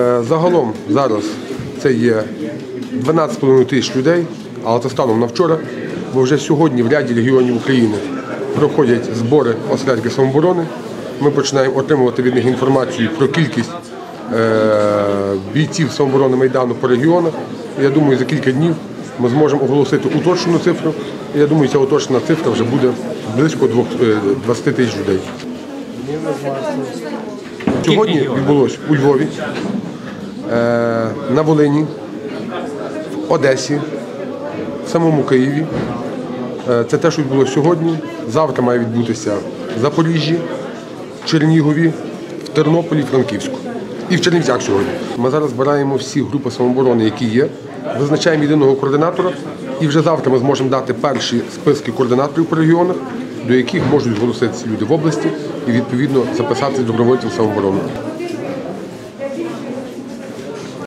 Е, Загалом зараз це є 12,5 тисяч людей, але це станом на вчора, бо вже сьогодні в ряді регіонів України проходять збори осередки самооборони. Ми починаємо отримувати від них інформацію про кількість е, бійців самооборони Майдану по регіонах. Я думаю, за кілька днів ми зможемо оголосити уточнену цифру. Я думаю, ця уточнена цифра вже буде близько е, 20 тисяч людей. Сьогодні відбулось у Львові, е, на Волині, в Одесі, в самому Києві. Е, Це те, що відбулося сьогодні. Завтра має відбутися в Запоріжжі, Чернігові, в Тернополі, Франківську. І в Чернівцях сьогодні. Ми зараз збираємо всі групи самооборони, які є, визначаємо єдиного координатора, і вже завтра ми зможемо дати перші списки координаторів по регіонах, до яких можуть зголоситися люди в області і відповідно записатися добровольців в самооборону.